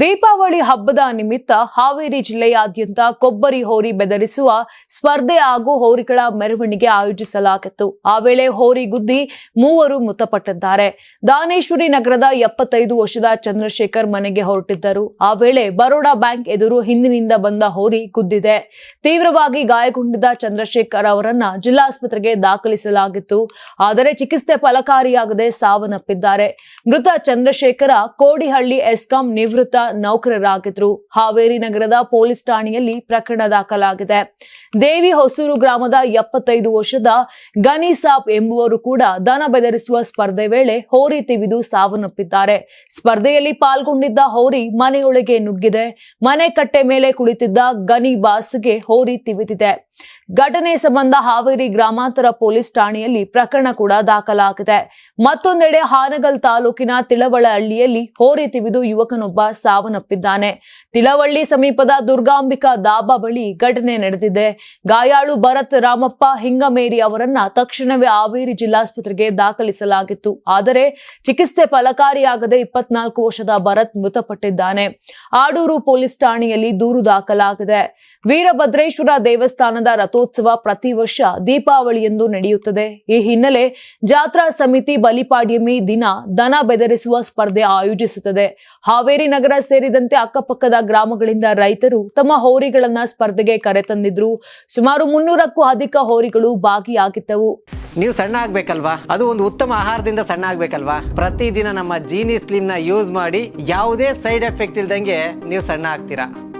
ದೀಪಾವಳಿ ಹಬ್ಬದ ನಿಮಿತ್ತ ಹಾವೇರಿ ಜಿಲ್ಲೆಯಾದ್ಯಂತ ಕೊಬ್ಬರಿ ಹೋರಿ ಬೆದರಿಸುವ ಸ್ಪರ್ಧೆ ಹಾಗೂ ಹೋರಿಗಳ ಮೆರವಣಿಗೆ ಆಯೋಜಿಸಲಾಗಿತ್ತು. ಆ ವೇಳೆ ಹೋರಿ ಗುದ್ದಿ ಮೂವರು ಮೃತಪಟ್ಟಿದ್ದಾರೆ. ದಾನೇಶ್ವರಿ ನಗರದ ಎಪ್ಪತ್ತೈದು ವರ್ಷದ ಚಂದ್ರಶೇಖರ್ ಮನೆಗೆ ಹೊರಟಿದ್ದರು. ಆ ವೇಳೆ ಬರೋಡಾ ಬ್ಯಾಂಕ್ ಎದುರು ಹಿಂದಿನಿಂದ ಬಂದ ಹೋರಿ ಗುದ್ದಿದೆ. ತೀವ್ರವಾಗಿ ಗಾಯಗೊಂಡಿದ್ದ ಚಂದ್ರಶೇಖರ್ ಅವರನ್ನ ಜಿಲ್ಲಾಸ್ಪತ್ರೆಗೆ ದಾಖಲಿಸಲಾಗಿತ್ತು. ಆದರೆ ಚಿಕಿತ್ಸೆ ಫಲಕಾರಿಯಾಗದೆ ಸಾವನ್ನಪ್ಪಿದ್ದಾರೆ. ಮೃತ ಚಂದ್ರಶೇಖರ ಕೋಡಿಹಳ್ಳಿ ಎಸ್ಕಾಂ ನಿವೃತ್ತ ನೌಕರರಾಗಿದ್ರು. ಹಾವೇರಿ ನಗರದ ಪೊಲೀಸ್ ಠಾಣೆಯಲ್ಲಿ ಪ್ರಕರಣ ದಾಖಲಾಗಿದೆ. ದೇವಿ ಹೊಸೂರು ಗ್ರಾಮದ ಎಪ್ಪತ್ತೈದು ವರ್ಷದ ಗನಿಸಾಬ್ ಎಂಬುವರು ಕೂಡ ದನ ಬೆದರಿಸುವ ಸ್ಪರ್ಧೆ ವೇಳೆ ಹೋರಿ ತಿವಿದು ಸಾವನ್ನಪ್ಪಿದ್ದಾರೆ. ಸ್ಪರ್ಧೆಯಲ್ಲಿ ಪಾಲ್ಗೊಂಡಿದ್ದ ಹೋರಿ ಮನೆಯೊಳಗೆ ನುಗ್ಗಿದೆ. ಮನೆ ಕಟ್ಟೆ ಮೇಲೆ ಕುಳಿತಿದ್ದ ಗನಿ ಬಾಸ್ಗೆ ಹೋರಿ ತಿವಿದಿದೆ. ಘಟನೆ ಸಂಬಂಧ ಹಾವೇರಿ ಗ್ರಾಮಾಂತರ ಪೊಲೀಸ್ ಠಾಣೆಯಲ್ಲಿ ಪ್ರಕರಣ ಕೂಡ ದಾಖಲಾಗಿದೆ. ಮತ್ತೊಂದೆಡೆ ಹಾನಗಲ್ ತಾಲೂಕಿನ ತಿಳವಳಹಳ್ಳಿಯಲ್ಲಿ ಹೋರಿ ತಿವಿದು ಯುವಕನೊಬ್ಬ ಸಾವನ್ನಪ್ಪಿದ್ದಾನೆ. ತಿಳವಳ್ಳಿ ಸಮೀಪದ ದುರ್ಗಾಂಬಿಕಾ ದಾಬಾ ಬಳಿ ಘಟನೆ ನಡೆದಿದೆ. ಗಾಯಾಳು ಭರತ್ ರಾಮಪ್ಪ ಹಿಂಗಮೇರಿ ಅವರನ್ನ ತಕ್ಷಣವೇ ಹಾವೇರಿ ಜಿಲ್ಲಾಸ್ಪತ್ರೆಗೆ ದಾಖಲಿಸಲಾಗಿತ್ತು. ಆದರೆ ಚಿಕಿತ್ಸೆ ಫಲಕಾರಿಯಾಗದೆ ಇಪ್ಪತ್ನಾಲ್ಕು ವರ್ಷದ ಭರತ್ ಮೃತಪಟ್ಟಿದ್ದಾನೆ. ಆಡೂರು ಪೊಲೀಸ್ ಠಾಣೆಯಲ್ಲಿ ದೂರು ದಾಖಲಾಗಿದೆ. ವೀರಭದ್ರೇಶ್ವರ ದೇವಸ್ಥಾನದ ರಥೋತ್ಸವ ಪ್ರತಿ ವರ್ಷ ದೀಪಾವಳಿಯಂದು ನಡೆಯುತ್ತದೆ. ಈ ಹಿನ್ನೆಲೆ ಜಾತ್ರಾ ಸಮಿತಿ ಬಲಿಪಾಡ್ಯಮಿ ದಿನ ದನ ಬೆದರಿಸುವ ಸ್ಪರ್ಧೆ ಆಯೋಜಿಸುತ್ತದೆ. ಹಾವೇರಿ ನಗರ ಸೇರಿದಂತೆ ಅಕ್ಕಪಕ್ಕದ ಗ್ರಾಮಗಳಿಂದ ರೈತರು ತಮ್ಮ ಹೋರಿಗಳನ್ನ ಸ್ಪರ್ಧೆಗೆ ಕರೆತಂದಿದ್ರು. ಸುಮಾರು ಮುನ್ನೂರಕ್ಕೂ ಅಧಿಕ ಹೋರಿಗಳು ಭಾಗಿಯಾಗಿದ್ದವು. ನೀವು ಸಣ್ಣ ಆಗ್ಬೇಕಲ್ವಾ? ಅದು ಒಂದು ಉತ್ತಮ ಆಹಾರದಿಂದ ಸಣ್ಣ ಆಗ್ಬೇಕಲ್ವಾ? ಪ್ರತಿದಿನ ನಮ್ಮ ಜೀನಿ ಸ್ಲಿಮ್ನ ಯೂಸ್ ಮಾಡಿ ಯಾವುದೇ ಸೈಡ್ ಎಫೆಕ್ಟ್ ಇಲ್ದಂಗೆ ನೀವು ಸಣ್ಣ ಆಗ್ತೀರಾ?